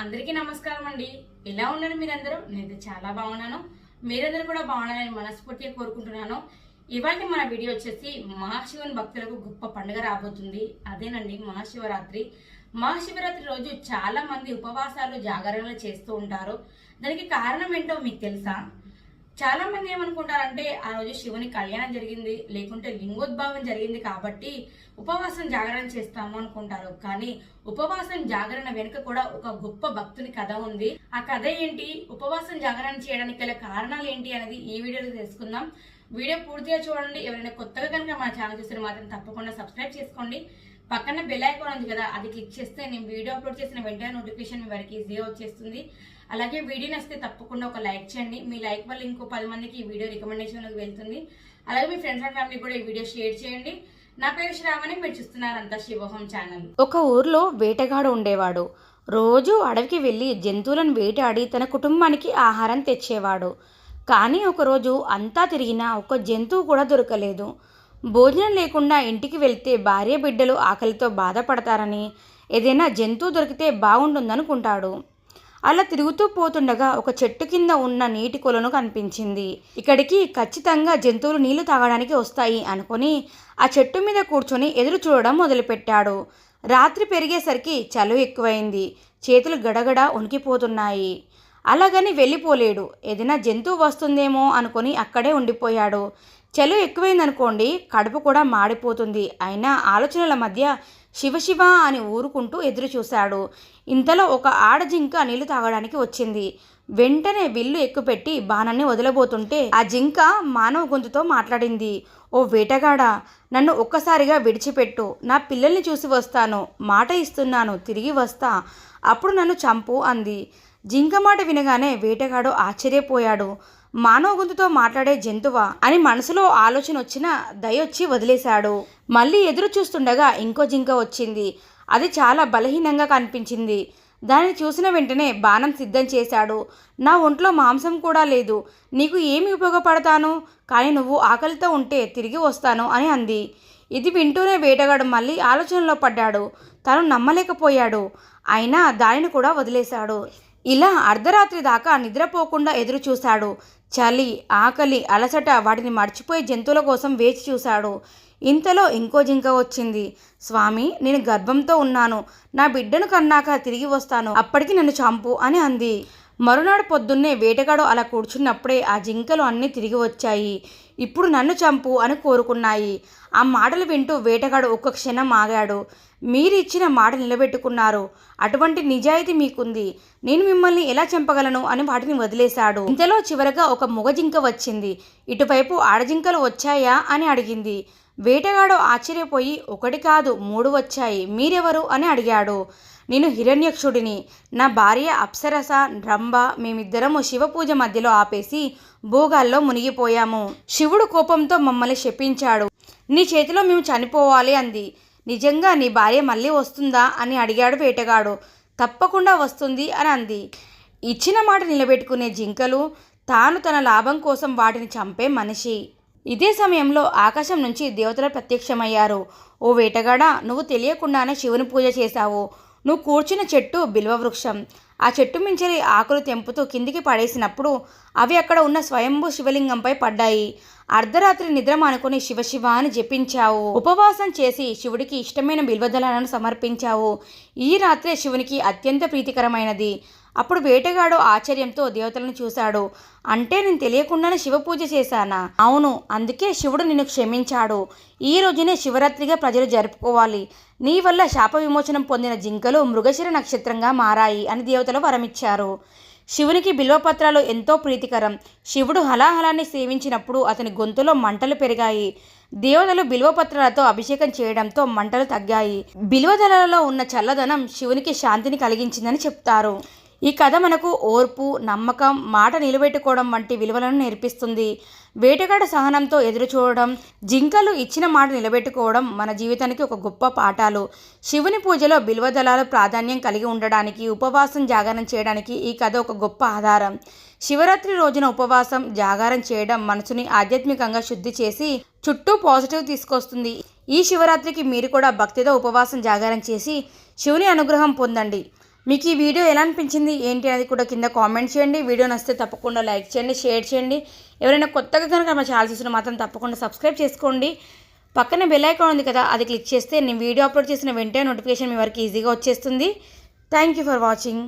అందరికీ నమస్కారం అండి. ఎలా ఉన్నారు మీరందరూ? నేనైతే చాలా బాగున్నాను. మీరందరూ కూడా బాగున్నారని మనస్ఫూర్తిగా కోరుకుంటున్నాను. ఇవాళ మన వీడియో వచ్చేసి మహాశివుని భక్తులకు గొప్ప పండుగ రాబోతుంది. అదేనండి మహాశివరాత్రి. మహాశివరాత్రి రోజు చాలా మంది ఉపవాసాలు జాగరణలు చేస్తూ ఉంటారు. దానికి కారణం ఏంటో మీకు తెలుసా? చాలా మంది ఏమనుకుంటారంటే ఆ రోజు శివుని కళ్యాణం జరిగింది లేకుంటే లింగోద్భావం జరిగింది కాబట్టి ఉపవాసం జాగరణ చేస్తాము అనుకుంటారు. కానీ ఉపవాసం జాగరణ వెనుక కూడా ఒక గొప్ప భక్తుని కథ ఉంది. ఆ కథ ఏంటి? ఉపవాసం జాగరణ చేయడానికి గల కారణాలు ఏంటి అనేది ఈ వీడియోలో తెలుసుకుందాం. వీడియో పూర్తిగా చూడండి. ఎవరైనా కొత్తగా కనుక మా ఛానల్ చూస్తే మాత్రం తప్పకుండా సబ్స్క్రైబ్ చేసుకోండి. పక్కన బెల్ ఐకాన్ ఉంది కదా అది క్లిక్ చేస్తే నేను వీడియో అప్లోడ్ చేసిన వెంటనే నోటిఫికేషన్ మీ వారికి ఈజీగా వచ్చేస్తుంది. అలాగే వీడియో నచ్చితే తప్పకుండా ఒక లైక్ చేయండి. మీ లైక్ వల్ల ఇంకో పది మందికి ఈ వీడియో రికమెండేషన్లోకి వెళ్తుంది. అలాగే మీ ఫ్రెండ్స్ అండ్ ఫ్యామిలీ కూడా ఈ వీడియో షేర్ చేయండి. నా పేరు శ్రావణి మీరు చూస్తున్నారంతా శివహోం ఛానల్ ఒక ఊర్లో వేటగాడు ఉండేవాడు. రోజు అడవికి వెళ్ళి జంతువులను వేటాడి తన కుటుంబానికి ఆహారం తెచ్చేవాడు. కానీ ఒకరోజు అంతా తిరిగినా ఒక జంతువు కూడా దొరకలేదు. భోజనం లేకుండా ఇంటికి వెళ్తే భార్య బిడ్డలు ఆకలితో బాధపడతారని ఏదైనా జంతువు దొరికితే బాగుంటుందనుకుంటాడు. అలా తిరుగుతూ పోతుండగా ఒక చెట్టు కింద ఉన్న నీటి కొలను కనిపించింది. ఇక్కడికి ఖచ్చితంగా జంతువులు నీళ్ళు తాగడానికి వస్తాయి అనుకొని ఆ చెట్టు మీద కూర్చొని ఎదురు చూడడం మొదలుపెట్టాడు. రాత్రి పెరిగేసరికి చలువ ఎక్కువైంది. చేతులు గడగడ ఉనికిపోతున్నాయి అలాగని వెళ్ళిపోలేడు. ఏదైనా జంతువు వస్తుందేమో అనుకొని అక్కడే ఉండిపోయాడు. చలి ఎక్కువైందనుకోండి కడుపు కూడా మాడిపోతుంది. అయినా ఆలోచనల మధ్య శివశివ అని ఊరుకుంటూ ఎదురు చూశాడు. ఇంతలో ఒక ఆడజింక నీళ్ళు తాగడానికి వచ్చింది. వెంటనే విల్లు ఎక్కుపెట్టి బాణాన్ని వదలబోతుంటే ఆ జింక మానవ గొంతుతో మాట్లాడింది. ఓ వేటగాడా నన్ను ఒక్కసారిగా విడిచిపెట్టు. నా పిల్లల్ని చూసి వస్తాను. మాట ఇస్తున్నాను. తిరిగి వస్తా. అప్పుడు నన్ను చంపు అంది. జింక మాట వినగానే వేటగాడు ఆశ్చర్యపోయాడు. మానవ గొంతుతో మాట్లాడే జంతువా అని మనసులో ఆలోచన వచ్చిన దయొచ్చి వదిలేశాడు. మళ్ళీ ఎదురు చూస్తుండగా ఇంకో జింక వచ్చింది. అది చాలా బలహీనంగా కనిపించింది. దానిని చూసిన వెంటనే బాణం సిద్ధం చేశాడు. నా ఒంట్లో మాంసం కూడా లేదు. నీకు ఏమి ఉపయోగపడతాను? కానీ నువ్వు ఆకలితో ఉంటే తిరిగి వస్తాను అని అంది. ఇది వింటూనే వేటగాడు మళ్ళీ ఆలోచనలో పడ్డాడు. తను నమ్మలేకపోయాడు. అయినా దానిని కూడా వదిలేశాడు. ఇలా అర్ధరాత్రి దాకా నిద్రపోకుండా ఎదురు చూశాడు చలి ఆకలి అలసట వాటిని మర్చిపోయే జంతువుల కోసం వేచి చూశాడు. ఇంతలో ఇంకో జింక వచ్చింది. స్వామి నేను గర్భంతో ఉన్నాను. నా బిడ్డను కన్నాక తిరిగి వస్తాను. అప్పటికి నన్ను చంపు అని అంది. మరునాడు పొద్దున్నే వేటగాడు అలా కూర్చున్నప్పుడే ఆ జింకలు అన్నీ తిరిగి వచ్చాయి. ఇప్పుడు నన్ను చంపు అని కోరుకున్నాయి. ఆ మాటలు వింటూ వేటగాడు ఒక్క క్షణం ఆగాడు. మీరు ఇచ్చిన మాట నిలబెట్టుకున్నారు. అటువంటి నిజాయితీ మీకుంది. నేను మిమ్మల్ని ఎలా చంపగలను అని వాటిని వదిలేశాడు. ఇంతలో చివరగా ఒక మొగ జింక వచ్చింది. ఇటువైపు ఆడజింకలు వచ్చాయా అని అడిగింది. వేటగాడు ఆశ్చర్యపోయి ఒకటి కాదు మూడు వచ్చాయి. మీరెవరు అని అడిగాడు. నేను హిరణ్యక్షుడిని. నా భార్య అప్సరస రంభ మేమిద్దరము శివపూజ మధ్యలో ఆపేసి భోగాల్లో మునిగిపోయాము. శివుడు కోపంతో మమ్మల్ని శపించాడు. నీ చేతిలో మేము చనిపోవాలి అంది. నిజంగా నీ భార్య మళ్ళీ వస్తుందా అని అడిగాడు వేటగాడు. తప్పకుండా వస్తుంది అని అంది. ఇచ్చిన మాట నిలబెట్టుకునే జింకలు తాను తన లాభం కోసం వాటిని చంపే మనిషి. ఇదే సమయంలో ఆకాశం నుంచి దేవతలు ప్రత్యక్షమయ్యారు. ఓ వేటగాడ నువ్వు తెలియకుండానే శివుని పూజ చేశావు. నువ్వు కూర్చున్న చెట్టు బిల్వ వృక్షం. ఆ చెట్టు మించలి ఆకులు తెంపుతూ కిందికి పడేసినప్పుడు అవి అక్కడ ఉన్న స్వయంభూ శివలింగంపై పడ్డాయి. అర్ధరాత్రి నిద్ర మానుకొని శివశివ అని జపించావు. ఉపవాసం చేసి శివుడికి ఇష్టమైన బిల్వదళాలను సమర్పించావు. ఈ రాత్రే శివునికి అత్యంత ప్రీతికరమైనది. అప్పుడు వేటగాడు ఆశ్చర్యంతో దేవతలను చూశాడు. అంటే నేను తెలియకుండానే శివ పూజ చేశానా? అవును అందుకే శివుడు నిన్ను క్షమించాడు. ఈ రోజునే శివరాత్రిగా ప్రజలు జరుపుకోవాలి. నీ వల్ల శాప విమోచనం పొందిన జింకలు మృగశిర నక్షత్రంగా మారాయి అని దేవతలు వరమిచ్చారు. శివునికి బిల్వపత్రాలు ఎంతో ప్రీతికరం. శివుడు హలాహలాన్ని సేవించినప్పుడు అతని గొంతులో మంటలు పెరిగాయి. దేవతలు బిల్వపత్రాలతో అభిషేకం చేయడంతో మంటలు తగ్గాయి. బిల్వదలలో ఉన్న చల్లదనం శివునికి శాంతిని కలిగించిందని చెప్తారు. ఈ కథ మనకు ఓర్పు నమ్మకం మాట నిలబెట్టుకోవడం వంటి విలువలను నేర్పిస్తుంది. వేటగాడ సహనంతో ఎదురు చూడడం జింకలు ఇచ్చిన మాట నిలబెట్టుకోవడం మన జీవితానికి ఒక గొప్ప పాఠాలు. శివుని పూజలో బిల్వదళాలు ప్రాధాన్యం కలిగి ఉండడానికి ఉపవాసం జాగరణ చేయడానికి ఈ కథ ఒక గొప్ప ఆధారం. శివరాత్రి రోజున ఉపవాసం జాగారం చేయడం మనసుని ఆధ్యాత్మికంగా శుద్ధి చేసి చుట్టూ పాజిటివ్ తీసుకొస్తుంది. ఈ శివరాత్రికి మీరు కూడా భక్తితో ఉపవాసం జాగారం చేసి శివుని అనుగ్రహం పొందండి. మీకు ఈ వీడియో ఎలా అనిపించింది ఏంటి అనేది కూడా కింద కామెంట్ చేయండి. వీడియో నచ్చితే తప్పకుండా లైక్ చేయండి షేర్ చేయండి. ఎవరైనా కొత్తగా కనుక మా ఛానల్ చూసిన మాత్రం తప్పకుండా సబ్స్క్రైబ్ చేసుకోండి. పక్కన బెల్ ఐకాన్ ఉంది కదా అది క్లిక్ చేస్తే నేను వీడియో అప్లోడ్ చేసిన వెంటనే నోటిఫికేషన్ మీ వరకు ఈజీగా వచ్చేస్తుంది. Thank you for watching